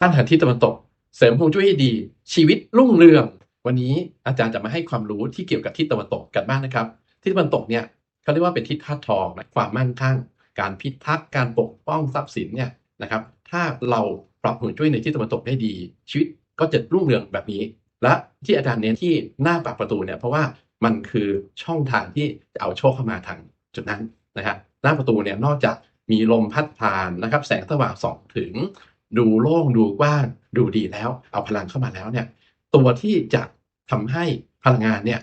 ต้านทานที่ตะวันตก เสริมฮวงจุ้ยให้ดี ชีวิตรุ่งเรือง วันนี้อาจารย์จะมาให้ความรู้ที่เกี่ยวกับทิศตะวันตกกันบ้างนะครับ ทิศตะวันตกเนี่ยเขาเรียกว่าเป็นทิศธาตุทองนะความมั่งคั่ง การพิทักษ์การปกป้องทรัพย์สินเนี่ยนะครับ ถ้าเราปรับฮวงจุ้ยในทิศตะวันตกได้ดี ชีวิตก็จะรุ่งเรืองแบบนี้ และที่อาจารย์เน้นที่หน้าปากประตูเนี่ยเพราะว่ามันคือช่องทางที่จะเอาโชคเข้ามาทางจุดนั้นนะฮะหน้าประตูเนี่ยนอกจากมีลมพัดผ่านนะครับ แสงสว่างส่องถึง ดูโล่งดูกว้างดูดีแล้ว เอาพลังเข้ามาแล้วเนี่ยตัวที่จะทำให้พลังงานเนี่ย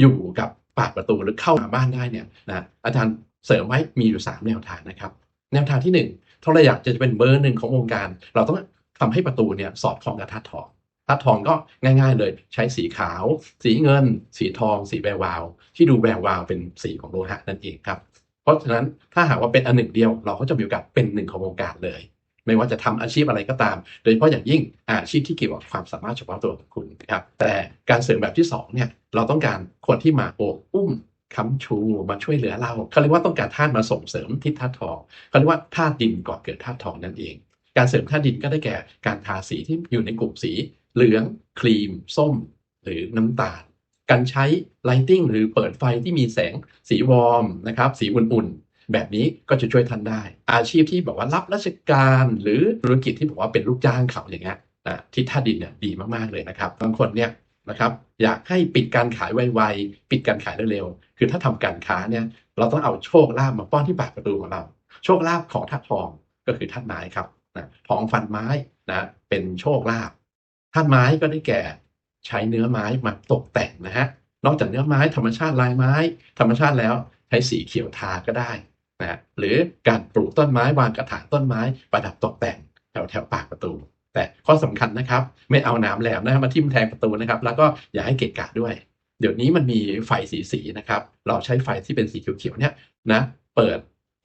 อยู่กับปากประตูหรือเข้ามาบ้านได้เนี่ยนะอาจารย์เสริมไว้มีอยู่ 3 แนวทางนะครับ แนวทางที่ 1 ถ้าเราอยากจะเป็นเบอร์หนึ่งของวงการ เราต้องทำให้ประตูเนี่ยสอดคล้องกับธาตุทองธาตุทองก็ง่าย ๆ เลยใช้สีขาว สีเงิน สีทอง สีแวววาว ที่ดูแวววาวเป็นสีของโลหะนั่นเองครับ เพราะฉะนั้นถ้าหากว่าเป็นอันหนึ่งเดียวเราก็จะมีโอกาสเป็นหนึ่งของวงการเลย ไม่ว่าจะทำอาชีพอะไรก็ตาม โดยเฉพาะอย่างยิ่งอาชีพที่เกี่ยวกับความสามารถเฉพาะตัวของคุณนะครับแต่การเสริมแบบที่สองเนี่ยเราต้องการคนที่มาโอบอุ้มค้ำชูมาช่วยเหลือเราเขาเรียกว่าต้องการธาตุมาส่งเสริมทิศธาตุทองเขาเรียกว่าธาตุดินก่อเกิดธาตุทองนั่นเอง การเสริมธาตุดินก็ได้แก่การทาสีที่อยู่ในกลุ่มสีเหลือง ครีม ส้ม หรือน้ำตาล การใช้ไลติ้งหรือเปิดไฟที่มีแสงสีวอร์มนะครับสีอุ่นๆ แบบนี้ก็จะช่วยท่านได้ อาชีพที่บอกว่ารับราชการหรือธุรกิจที่บอกว่าเป็นลูกจ้างเขาอย่างเงี้ยนะที่ท่าดินเนี่ยดีมากๆเลยนะครับบางคนเนี่ยนะครับอยากให้ปิดการขายไวๆปิดการขายเร็วๆคือถ้าทำการค้าเนี่ยเราต้องเอาโชคลาภมาป้อนที่ปากประตูของเรา โชคลาภของธาตุทองก็คือธาตุไม้ครับนะทองฟันไม้นะเป็นโชคลาภธาตุไม้ก็ได้แก่ใช้เนื้อไม้มาตกแต่งนะฮะนอกจากเนื้อไม้ธรรมชาติลายไม้ ธรรมชาติแล้วใช้สีเขียวทาก็ได้ นะหรือการปลูกต้นไม้วางกระถางต้นไม้ ประดับตกแต่งแถวแถวปากประตู แต่ข้อสำคัญนะครับ ไม่เอาน้ำแหลมนะมาทิ่มแทงประตูนะครับ แล้วก็อย่าให้เกะกะด้วย เดี๋ยวนี้มันมีไฟสีสีนะครับ เราใช้ไฟที่เป็นสีเขียวๆเนี่ยนะเปิด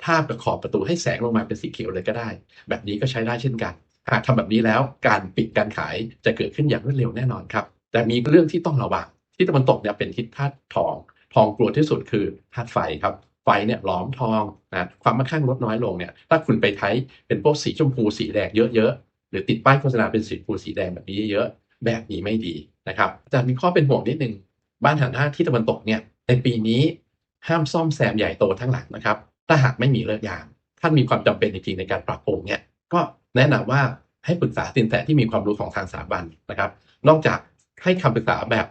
ทาบกับขอบประตูให้แสงลงมาเป็นสีเขียวเลยก็ได้ แบบนี้ก็ใช้ได้เช่นกัน หากทำแบบนี้แล้วการปิดการขายจะเกิดขึ้นอย่างรวดเร็วแน่นอนครับ แต่มีเรื่องที่ต้องระวังที่ตะวันตกเนี่ยเป็นทิศธาตุทอง ทองกลัวที่สุดคือธาตุไฟครับ ไฟเนี่ยหลอมทองนะความมั่งคั่งลดน้อยลงเนี่ยถ้าคุณไปใช้เป็นพวกสีชมพูสีแดงเยอะๆ หรือติดป้ายโฆษณาเป็นสีชมพูสีแดงแบบนี้เยอะๆแบบนี้ไม่ดีนะครับอาจารย์มีข้อเป็นห่วงนิดนึงบ้านหันหน้าที่ตะวันตกเนี่ยในปีนี้ห้ามซ่อมแซมใหญ่โตทั้งหลังนะครับ ถ้าหากไม่มีเลิกยามท่านมีความจำเป็นจริงๆในการปรับปรุงเนี่ยก็แนะนำว่าให้ปรึกษาสินแสที่มีความรู้ของทางสถาบันนะครับ นอกจากให้คำปรึกษาแบบ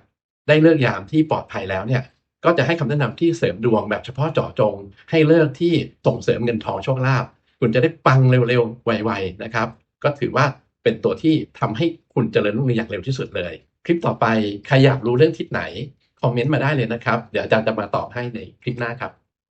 ได้เลิกยามที่ปลอดภัยแล้วเนี่ย ก็จะให้คำแนะนำที่เสริมดวงแบบเฉพาะเจาะจง ให้เลิกที่ส่งเสริมเงินทองโชคลาภคุณจะได้ปังเร็วๆ ไวๆนะครับ ก็ถือว่าเป็นตัวที่ทำให้คุณเจริญรุ่งเรืองอย่างเร็วที่สุดเลย คลิปต่อไปใครอยากรู้เรื่องทิศไหน คอมเมนต์มาได้เลยนะครับ เดี๋ยวอาจารย์จะมาตอบให้ในคลิปหน้าครับ